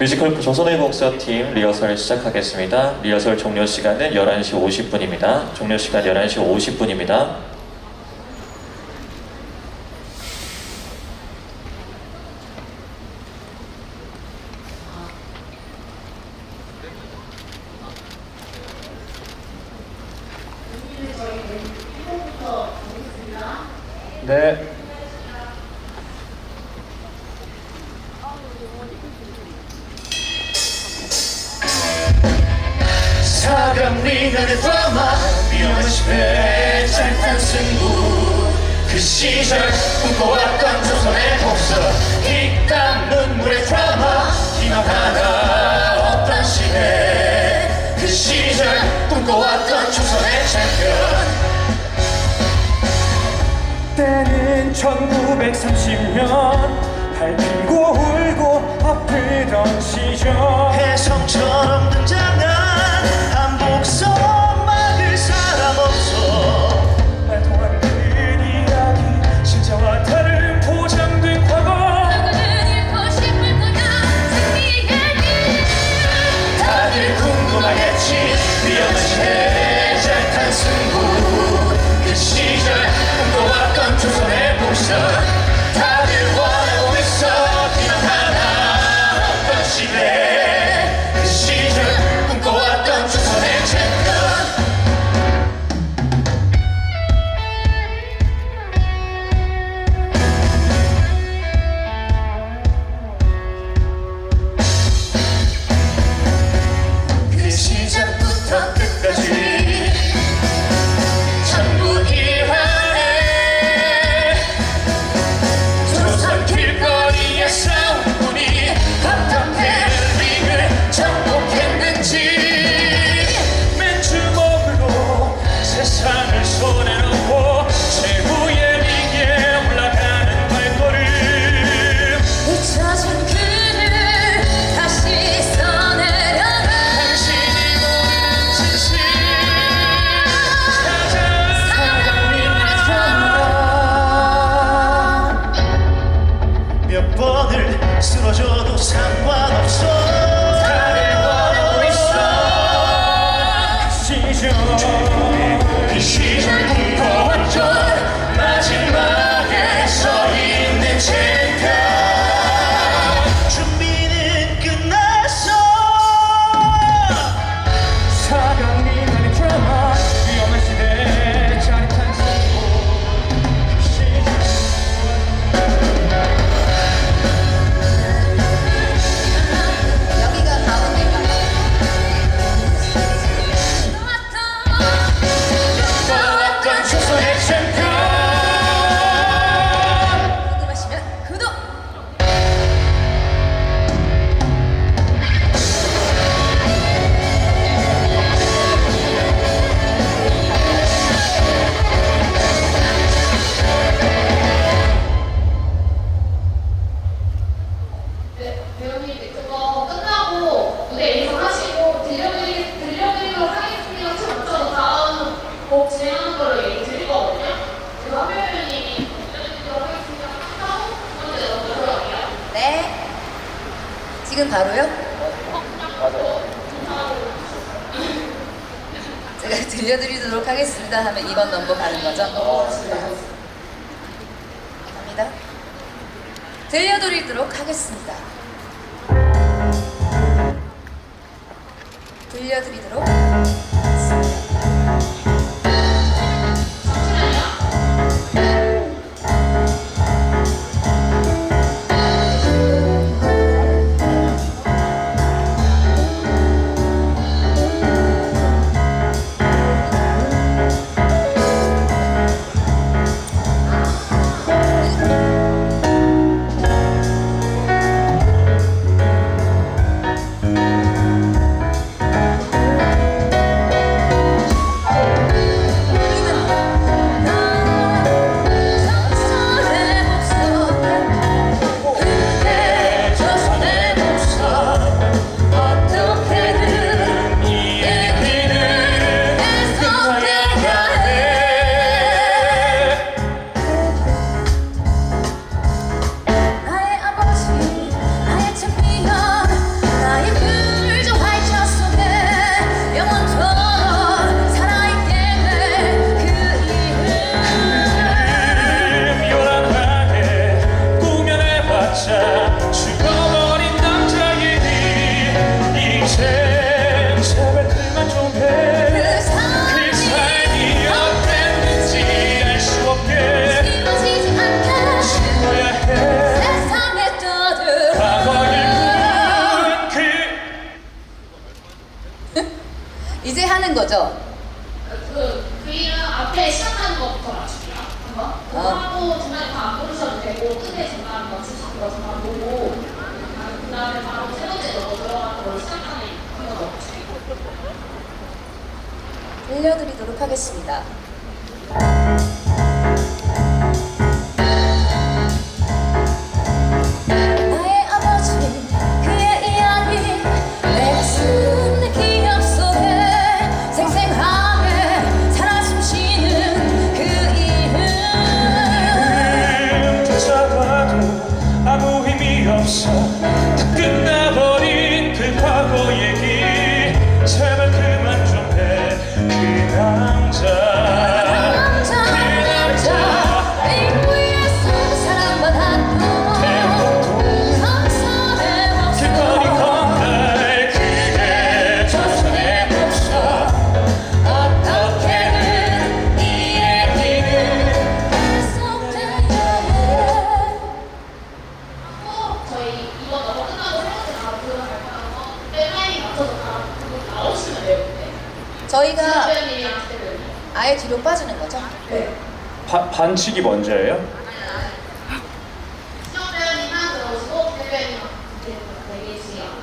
뮤지컬 부서 소매복사팀 리허설 시작하겠습니다. 리허설 종료 시간은 11시 50분입니다. 종료 시간 11시 50분입니다. 네. 쏟았던 두 손의 복서 뒷담 눈물의 드라마. 지나가다. 없던 시대? 그 시절 꿈꿔왔던 조선의 챔피언 때는 1930년 달리고 울고 아프던 시절. 해성처럼 등장 지금 바로요? 제가 들려드리도록 하겠습니다 하면 2번 넘버 가는 거죠? 갑니다. 들려드리도록 하겠습니다. 들려드리도록 하겠습니다. 들려드리도록 하겠습니다. 나의 아버지 반, 반칙이 먼저예요?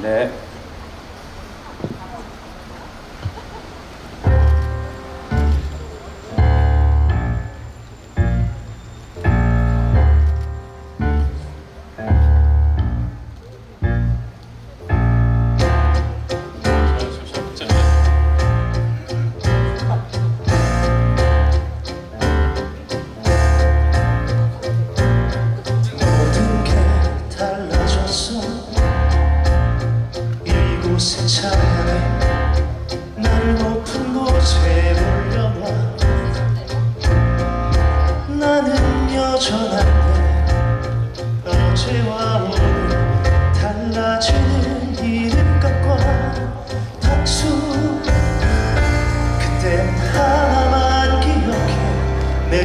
네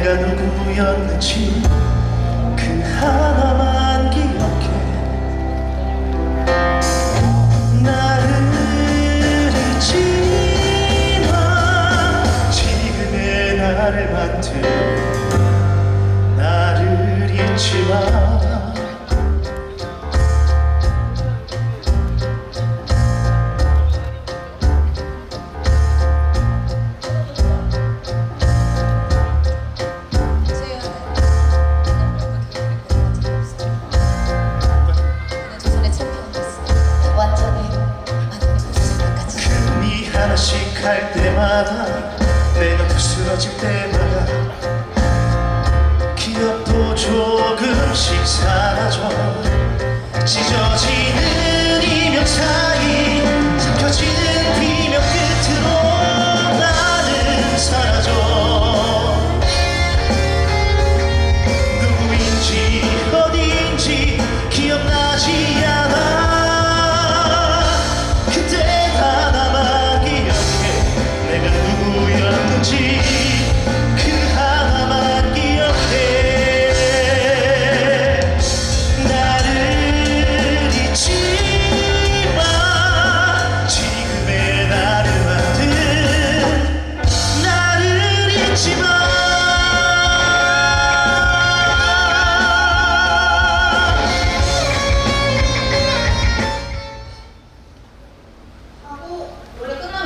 내가 누구였는지 그 하나만 기억해. 나를 잊지 마 지금의 나를 만든 나를 잊지 마 조금씩 사라져 찢어지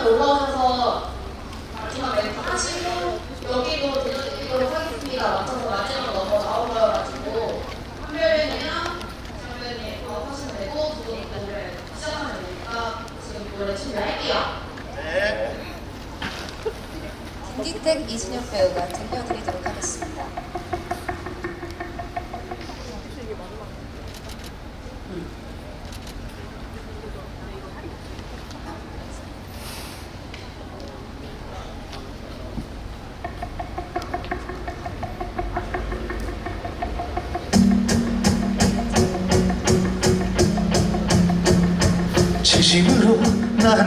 끝나면 올라오셔서 마지막 멘트 하시고 여기도 들려드리도록 하겠습니다. 맞춰서 마지막 넘어 나온 거여가지고 한별님이랑 장별님 어, 하시면 되고 두 분이 노래 시작하면 되니까 지금 노래 준비할게요. 김기택 이진혁 배우가 들려드리도록 하겠습니다.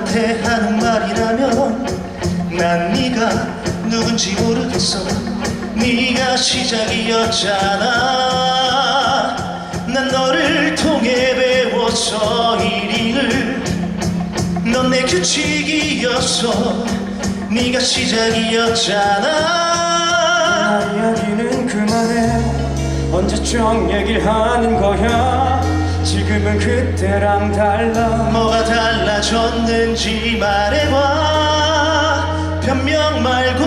너한테 하는 말이라면 난 네가 누군지 모르겠어. 네가 시작이었잖아. 난 너를 통해 배웠어. 일일을 넌 내 규칙이었어. 네가 시작이었잖아. 나 이야기는 그만해. 언제쯤 얘기를 하는 거야? 지금은 그때랑 달라. 뭐가 달라졌는지 말해봐. 변명 말고